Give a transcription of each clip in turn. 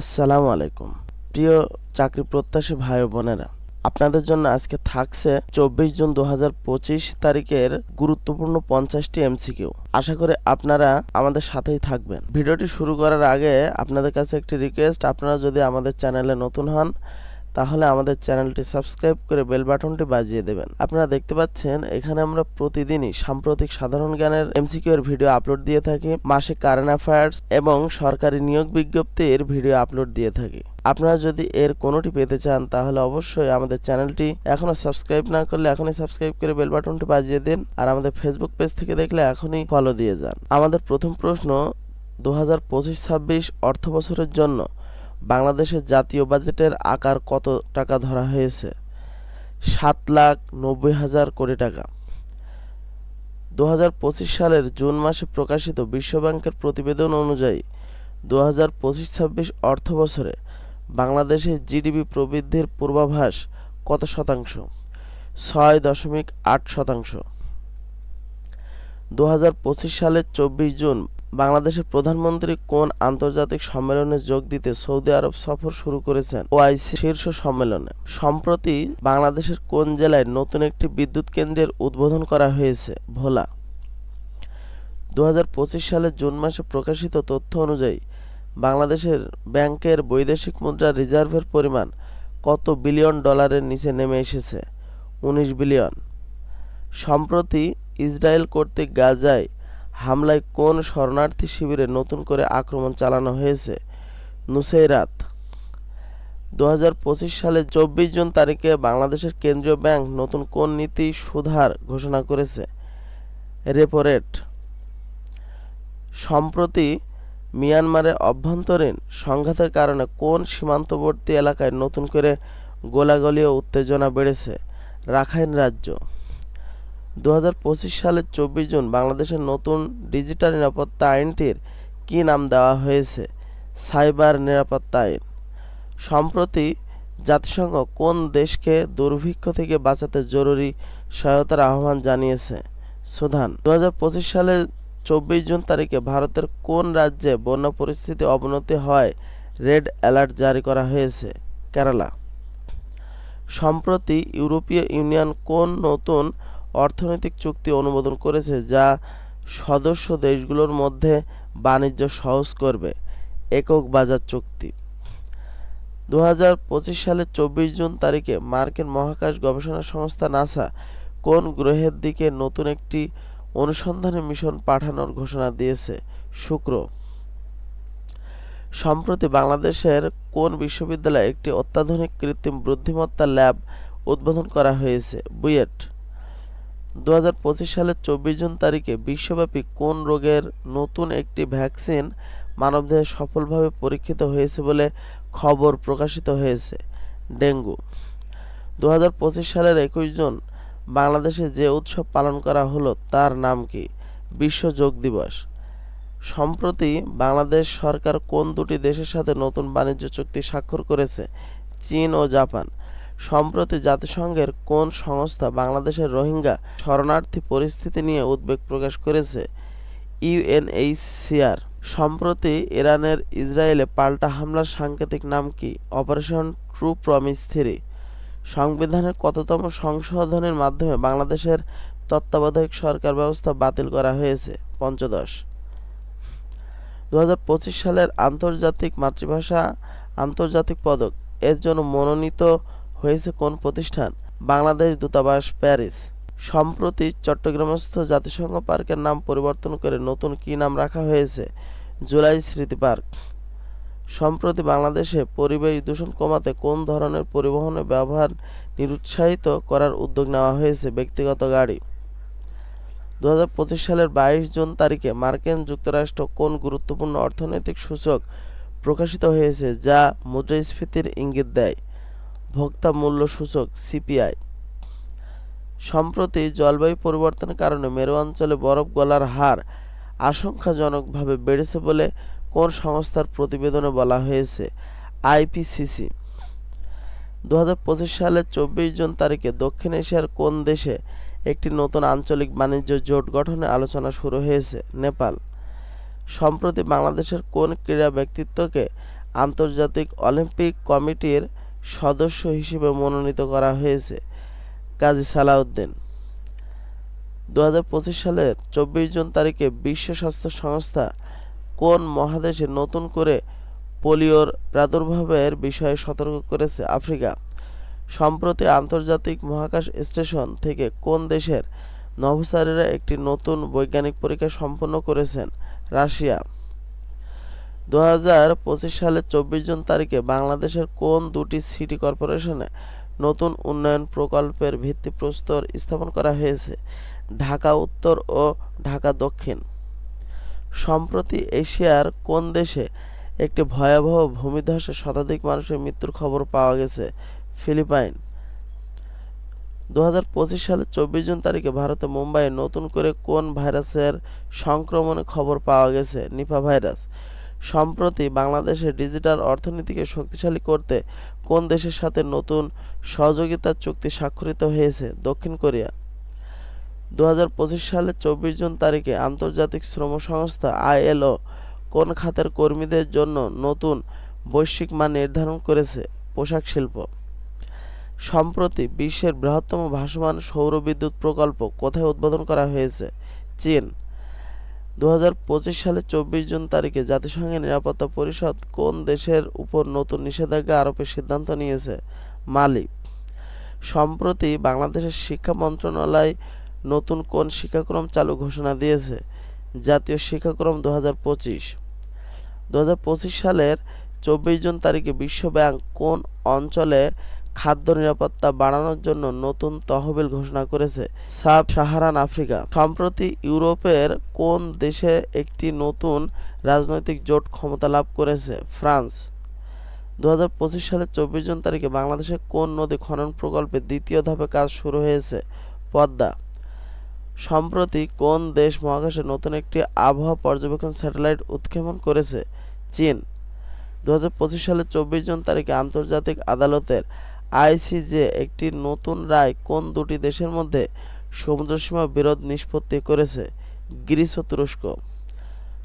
আসসালামু আলাইকুম। প্রিয় চাকরি প্রত্যাশী ভাই বোনেরা, আপনাদের জন্য আজকে থাকছে চব্বিশ জুন দু হাজার পঁচিশ তারিখের গুরুত্বপূর্ণ পঞ্চাশটি এমসিকিউ। আশা করি আপনারা আমাদের সাথেই থাকবেন। ভিডিওটি শুরু করার আগে আপনাদের কাছে একটি রিকোয়েস্ট আপনারা যদি আমাদের চ্যানেলে নতুন হন তাহলে আমাদের চ্যানেলটি সাবস্ক্রাইব করে বেল বাটনটি বাজিয়ে দেবেন। আপনারা দেখতে পাচ্ছেন, এখানে আমরা প্রতিদিনই সাম্প্রতিক সাধারণ জ্ঞানের এমসিকিউ এর ভিডিও আপলোড দিয়ে থাকি মাসিক কারেন্ট অ্যাফেয়ার্স এবং সরকারি নিয়োগ বিজ্ঞপ্তির ভিডিও আপলোড দিয়ে থাকি। আপনারা যদি এর কোনোটি পেতে চান, তাহলে অবশ্যই আমাদের চ্যানেলটি এখনও সাবস্ক্রাইব না করলে এখনই সাবস্ক্রাইব করে বেল বাটনটি বাজিয়ে দিন আর আমাদের ফেসবুক পেজ থেকে দেখলে এখনই ফলো দিয়ে যান। আমাদের প্রথম প্রশ্ন, দু হাজার পঁচিশ ছাব্বিশ অর্থ বছরের জন্য বাংলাদেশের জাতীয় বাজেটের আকার কত টাকা ধরা হয়েছে? সাত লাখ নব্বই হাজার কোটি টাকা। দু হাজার পঁচিশ সালের জুন মাসে প্রকাশিত বিশ্বব্যাংকের প্রতিবেদন অনুযায়ী দু হাজার পঁচিশ ছাব্বিশ অর্থ বছরে বাংলাদেশের জিডিপি প্রবৃদ্ধির পূর্বাভাস কত শতাংশ? ছয় দশমিক আট শতাংশ। দু হাজার পঁচিশ সালের চব্বিশ জুন বাংলাদেশের প্রধানমন্ত্রী কোন আন্তর্জাতিক সম্মেলনে যোগ দিতে সৌদি আরব সফর শুরু করেছেন? ওআইসি শীর্ষ সম্মেলনে। সম্প্রতি বাংলাদেশের কোন জেলায় নতুন একটি বিদ্যুৎ কেন্দ্রের উদ্বোধন করা হয়েছে? ভোলা। দু হাজার পঁচিশ সালের জুন মাসে প্রকাশিত তথ্য অনুযায়ী, বাংলাদেশের ব্যাংকের বৈদেশিক মুদ্রা রিজার্ভের পরিমাণ কত বিলিয়ন ডলারের নিচে নেমে এসেছে? উনিশ বিলিয়ন। সম্প্রতি ইসরায়েল কর্তৃক গাজায় হামলায় কোন শরণার্থী শিবিরে নতুন করে আক্রমণ চালানো হয়েছে? নুসেইরাত। দু সালের চব্বিশ জুন তারিখে বাংলাদেশের কেন্দ্রীয় ব্যাংক নতুন কোন নীতি সুধার ঘোষণা করেছে? রেপো রেট সম্প্রতি মিয়ানমারে অভ্যন্তরীণ সংঘাতের কারণে কোন সীমান্তবর্তী এলাকায় নতুন করে গোলাগুলি ও উত্তেজনা বেড়েছে? রাখাইন রাজ্য। দু হাজার পঁচিশ সালের চব্বিশ জুন বাংলাদেশের নতুন ডিজিটাল নিরাপত্তা আইনটির কী নাম দেওয়া হয়েছে? সাইবার নিরাপত্তা আইন। সম্প্রতি জাতিসংঘ কোন দেশকে দুর্ভিক্ষ থেকে বাঁচাতে জরুরি সহায়তার আহ্বান জানিয়েছে? সুদান দু সালের চব্বিশ জুন তারিখে ভারতের কোন রাজ্যে বন্যা পরিস্থিতি অবনতি হয়? রেড অ্যালার্ট জারি করা হয়েছে। কেরালা। সম্প্রতি ইউরোপীয় ইউনিয়ন কোন নতুন অর্থনৈতিক চুক্তি অনুমোদন করেছে যা সদস্য দেশগুলোর মধ্যে বাণিজ্য সহজ করবে। একক বাজার চুক্তি। দুই হাজার পঁচিশ সালের চব্বিশ জুন তারিখে মার্কিন মহাকাশ গবেষণা সংস্থা নাসা কোন গ্রহের দিকে নতুন একটি অনুসন্ধানী মিশন পাঠানোর ঘোষণা দিয়েছে? শুক্র। সম্প্রতি বাংলাদেশের কোন বিশ্ববিদ্যালয়ে একটি অত্যাধুনিক কৃত্রিম বুদ্ধিমত্তা ল্যাব উদ্বোধন করা হয়েছে? বুয়েট। দু হাজার পঁচিশ সালের চব্বিশ জুন তারিখে বিশ্বব্যাপী কোন রোগের নতুন একটি ভ্যাকসিন মানবদেহে সফলভাবে পরীক্ষিত হয়েছে বলে খবর প্রকাশিত হয়েছে? ডেঙ্গু। দু হাজার পঁচিশ সালের একুশ জুন বাংলাদেশে যে উৎসব পালন করা হলো তার নাম কি? বিশ্ব যোগ দিবস। সম্প্রতি বাংলাদেশ সরকার কোন দুটি দেশের সাথে নতুন বাণিজ্য চুক্তি স্বাক্ষর করেছে? চীন ও জাপান। সম্প্রতি জাতিসংঘের কোন সংস্থা বাংলাদেশের রোহিঙ্গা শরণার্থী পরিস্থিতি নিয়ে উদ্বেগ প্রকাশ করেছে? ইউএনএইচসিআর সম্প্রতি ইরানের ইসরায়েলে পাল্টা হামলার সাংকেতিক নাম কি? Operation true promise three. সংবিধানের কততম সংশোধনের মাধ্যমে বাংলাদেশের তত্ত্বাবধায়ক সরকার ব্যবস্থা বাতিল করা হয়েছে? পঞ্চদশ। দু হাজার পঁচিশ সালের আন্তর্জাতিক মাতৃভাষা আন্তর্জাতিক পদক। এর জন্য মনোনীত হয়েছে কোন প্রতিষ্ঠান? বাংলাদেশ দূতাবাস, প্যারিস। সম্প্রতি চট্টগ্রামস্থ জাতিসংঘ পার্কের নাম পরিবর্তন করে নতুন কী নাম রাখা হয়েছে? জুলাই স্মৃতি পার্ক। সম্প্রতি বাংলাদেশে পরিবেশ দূষণ কমাতে কোন ধরনের পরিবহনের ব্যবহার নিরুৎসাহিত করার উদ্যোগ নেওয়া হয়েছে? ব্যক্তিগত গাড়ি। দু হাজার পঁচিশ সালের বাইশ জুন তারিখে মার্কিন যুক্তরাষ্ট্র কোন গুরুত্বপূর্ণ অর্থনৈতিক সূচক প্রকাশিত হয়েছে যা মুদ্রাস্ফীতির ইঙ্গিত দেয়? ভোক্তা মূল্য সূচক সিপিআই। সম্প্রতি জলবায়ু পরিবর্তনের কারণে মেরু অঞ্চলে বরফ গলার হার আশঙ্কাজনকভাবে বেড়েছে বলে কোন সংস্থার প্রতিবেদনে বলা হয়েছে, আইপিসিসি। দু হাজার পঁচিশ সালের চব্বিশ জুন তারিখে দক্ষিণ এশিয়ার কোন দেশে একটি নতুন আঞ্চলিক বাণিজ্য জোট গঠনে আলোচনা শুরু হয়েছে, নেপাল। সম্প্রতি বাংলাদেশের কোন ক্রীড়া ব্যক্তিত্বকে আন্তর্জাতিক অলিম্পিক কমিটির সদস্য হিসেবে মনোনীত করা হয়েছে কাজী সালাউদ্দিন। দুহাজার পঁচিশ সালের চব্বিশ জুন তারিখে বিশ্ব স্বাস্থ্য সংস্থা কোন মহাদেশে নতুন করে পোলিওর প্রাদুর্ভাবের বিষয়ে সতর্ক করেছে আফ্রিকা? সম্প্রতি আন্তর্জাতিক মহাকাশ স্টেশন থেকে কোন দেশের নভোচারীরা একটি নতুন বৈজ্ঞানিক পরীক্ষা সম্পন্ন করেছেন? রাশিয়া। দু হাজার পঁচিশ সালের চব্বিশ জুন তারিখে বাংলাদেশের কোন দুটি সিটি কর্পোরেশনে নতুন উন্নয়ন প্রকল্পের ভিত্তিপ্রস্তর স্থাপন করা হয়েছে? ঢাকা উত্তর ও ঢাকা দক্ষিণ। সম্প্রতি এশিয়ার কোন দেশে একটি ভয়াবহ ভূমিধসে শতাধিক মানুষের মৃত্যুর খবর পাওয়া গেছে? ফিলিপাইন। দু হাজার পঁচিশ সালের চব্বিশ জুন তারিখে ভারতে মুম্বাইয়ে নতুন করে কোন ভাইরাসের সংক্রমণের খবর পাওয়া গেছে? নিপা ভাইরাস। সম্প্রতি বাংলাদেশের ডিজিটাল অর্থনীতিকে শক্তিশালী করতে কোন দেশের সাথে নতুন সহযোগিতার চুক্তি স্বাক্ষরিত হয়েছে দক্ষিণ কোরিয়া? দু হাজার পঁচিশ সালের চব্বিশ জুন তারিখে আন্তর্জাতিক শ্রম সংস্থা আইএলও কোন খাতের কর্মীদের জন্য নতুন বৈশ্বিক মান নির্ধারণ করেছে? পোশাক শিল্প। সম্প্রতি বিশ্বের বৃহত্তম ভাসমান সৌর বিদ্যুৎ প্রকল্প কোথায় উদ্বোধন করা হয়েছে? চীন। দু সালের চব্বিশ জুন তারিখে জাতিসংঘের নিরাপত্তা পরিষদ কোন দেশের উপর নতুন নিষেধাজ্ঞা আরোপের সিদ্ধান্ত নিয়েছে? মালি। সম্প্রতি বাংলাদেশের শিক্ষা মন্ত্রণালয় নতুন কোন শিক্ষাক্রম চালু ঘোষণা দিয়েছে? জাতীয় শিক্ষাক্রম দু হাজার পঁচিশ দু সালের চব্বিশ জুন তারিখে বিশ্বব্যাংক কোন অঞ্চলে খাদ্য নিরাপত্তা বাড়ানোর জন্য নতুন তহবিল ঘোষণা করেছে সাব সাহারান আফ্রিকা। সম্প্রতি ইউরোপের কোন দেশে একটি নতুন রাজনৈতিক জোট ক্ষমতা লাভ করেছে? ফ্রান্স। দু সালের চব্বিশ জুন তারিখে বাংলাদেশে কোন নদী খনন প্রকল্পে দ্বিতীয় ধাপে কাজ শুরু হয়েছে? পদ্মা। সম্প্রতি কোন দেশ মহাকাশে নতুন একটি আবহাওয়া পর্যবেক্ষণ স্যাটেলাইট উৎক্ষেপণ করেছে? চীন। দু হাজার পঁচিশ সালের চব্বিশ জুন তারিখে আন্তর্জাতিক আদালতের আইসিজে একটি নতুন রায় কোন দুটি দেশের মধ্যে সমুদ্রসীমা বিরোধ নিষ্পত্তি করেছে? গ্রিস ও তুরস্ক।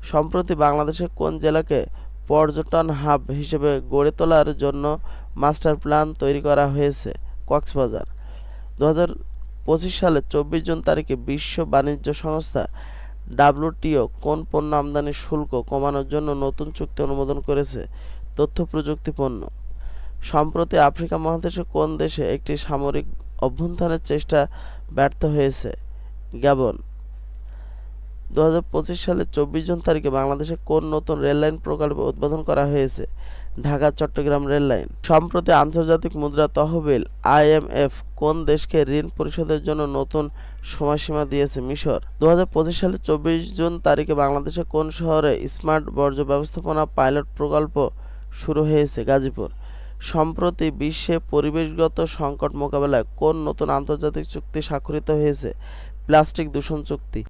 সম্প্রতি বাংলাদেশের কোন জেলাকে পর্যটন হাব হিসেবে গড়ে তোলার জন্য মাস্টার প্ল্যান তৈরি করা হয়েছে? কক্সবাজার। দু হাজার পঁচিশ সালের চব্বিশ জুন তারিখে বিশ্ব বাণিজ্য সংস্থা ডাব্লিউটিও কোন পণ্য আমদানির শুল্ক কমানোর জন্য নতুন চুক্তি অনুমোদন করেছে? তথ্য প্রযুক্তি পণ্য সম্প্রতি আফ্রিকা মহাদেশে কোন দেশে একটি সামরিক অভ্যুত্থানের চেষ্টা ব্যর্থ হয়েছে? গ্যাবন। দু সালের চব্বিশ জুন তারিখে বাংলাদেশে কোন নতুন রেললাইন প্রকল্প উদ্বোধন করা হয়েছে? ঢাকা, চট্টগ্রাম রেললাইন। সম্প্রতি আন্তর্জাতিক মুদ্রা তহবিল আইএমএফ কোন দেশকে ঋণ পরিশোধের জন্য নতুন সময়সীমা দিয়েছে? মিশর। দু হাজার পঁচিশ সালের চব্বিশ জুন তারিখে বাংলাদেশে কোন শহরে স্মার্ট বর্জ্য ব্যবস্থাপনা পাইলট প্রকল্প শুরু হয়েছে? গাজীপুর। সম্প্রতি বিশ্বে পরিবেশগত সংকট মোকাবেলায় কোন নতুন আন্তর্জাতিক চুক্তি স্বাক্ষরিত হয়েছে? প্লাস্টিক দূষণ চুক্তি।